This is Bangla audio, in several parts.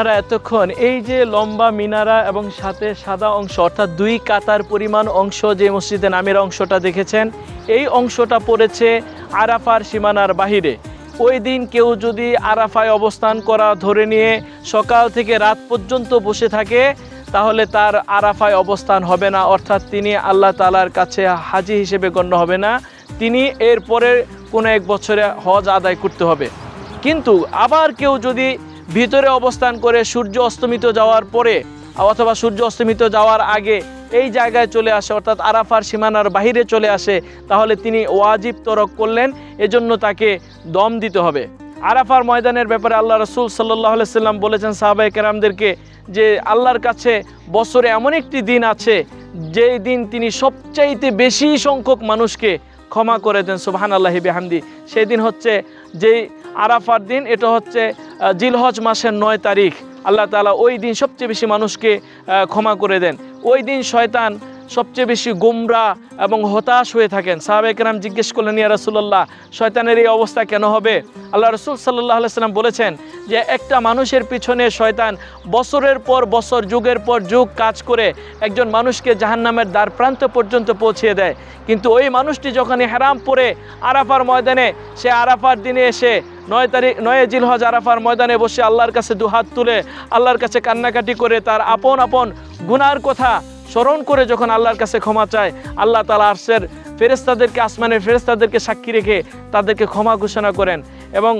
আপনারা এতক্ষণ এই যে লম্বা মিনারা এবং সাথে সাদা অংশ, অর্থাৎ দুই কাতার পরিমাণ অংশ যে মসজিদে নামের অংশটা দেখেছেন, এই অংশটা পড়েছে আরাফার সীমানার বাহিরে। ওই দিন কেউ যদি আরাফায় অবস্থান করা ধরে নিয়ে সকাল থেকে রাত পর্যন্ত বসে থাকে, তাহলে তার আরাফায় অবস্থান হবে না, অর্থাৎ তিনি আল্লাহ তালার কাছে হাজি হিসেবে গণ্য হবে না। তিনি এর এরপরে কোনো এক বছরে হজ আদায় করতে হবে। কিন্তু আবার কেউ যদি ভিতরে অবস্থান করে সূর্য অস্তমিত যাওয়ার পরে, অথবা সূর্য অস্তমিত যাওয়ার আগে এই জায়গায় চলে আসে, অর্থাৎ আরাফার সীমানার বাহিরে চলে আসে, তাহলে তিনি ওয়াজিব তরক করলেন, এজন্য তাকে দম দিতে হবে। আরাফার ময়দানের ব্যাপারে আল্লাহ রসুল সাল্লাহ সাল্লাম বলেছেন সাহাবাই কেরামদেরকে যে আল্লাহর কাছে বছরে এমন একটি দিন আছে, যেই দিন তিনি সবচাইতে বেশি সংখ্যক মানুষকে ক্ষমা করে দেন সুবাহান আল্লাহি বেহামদি। সেই দিন হচ্ছে যেই আরাফার দিন, এটা হচ্ছে জিলহজ মাসের নয় তারিখ, আল্লাহ তালা ওই দিন সবচেয়ে বেশি মানুষকে ক্ষমা করে দেন। ওই দিন শয়তান সবচেয়ে বেশি গোমরা এবং হতাশ হয়ে থাকেন। সাহাবেকরাম জিজ্ঞেস করলেন, ইয়া রসুল্লাহ শয়তানের এই অবস্থা কেন হবে? আল্লাহ রসুল সাল্লাহ সাল্লাম বলেছেন যে একটা মানুষের পিছনে শয়তান বছরের পর বছর, যুগের পর যুগ কাজ করে একজন মানুষকে জাহান্নামের দ্বার প্রান্ত পর্যন্ত পৌঁছিয়ে দেয়। কিন্তু ওই মানুষটি যখন হেরাম পরে আরাফার ময়দানে, সে আরাফার দিনে এসে নয় তারিখ, নয় জিলহজ আরাফার ময়দানে বসে আল্লাহর কাছে দুহাত তুলে, আল্লাহর কাছে কান্নাকাটি করে তার আপন আপন গুনার কথা স্মরণ করে যখন আল্লাহর কাছে ক্ষমা চায়, আল্লাহ তালা আর্সের ফেরেস্তাদেরকে আসমানের ফেরেস্তাদেরকে সাক্ষী রেখে তাদেরকে ক্ষমা ঘোষণা করেন। এবং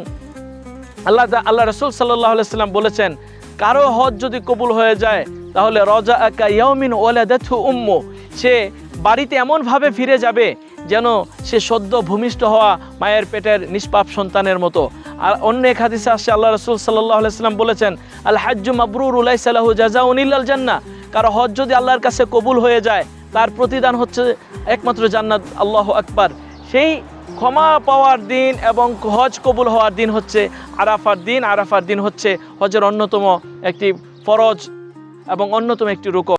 আল্লাহ আল্লাহ রসুল সাল্লাহ সাল্লাম বলেছেন, কারও হজ যদি কবুল হয়ে যায়, তাহলে রজা আকা ইয়ামিন ওলাদাথু উম্মু, সে বাড়িতে এমনভাবে ফিরে যাবে যেন সে সদ্য ভূমিষ্ঠ হওয়া মায়ের পেটের নিষ্পাপ সন্তানের মতো। আর অন্য এক হাদিসে আসছে, আল্লাহ রসুল সাল্লাহ সাল্লাম বলেছেন আল হাজ্জু মাবরুর উলাই সাল্লাহ জাজা উনিল্লাল জান্না কারও হজ যদি আল্লাহর কাছে কবুল হয়ে যায়, তার প্রতিদান হচ্ছে একমাত্র জান্নাত, আল্লাহ আকবার। সেই ক্ষমা পাওয়ার দিন এবং হজ কবুল হওয়ার দিন হচ্ছে আরাফার দিন। আরাফার দিন হচ্ছে হজের অন্যতম একটি ফরজ এবং অন্যতম একটি রুকন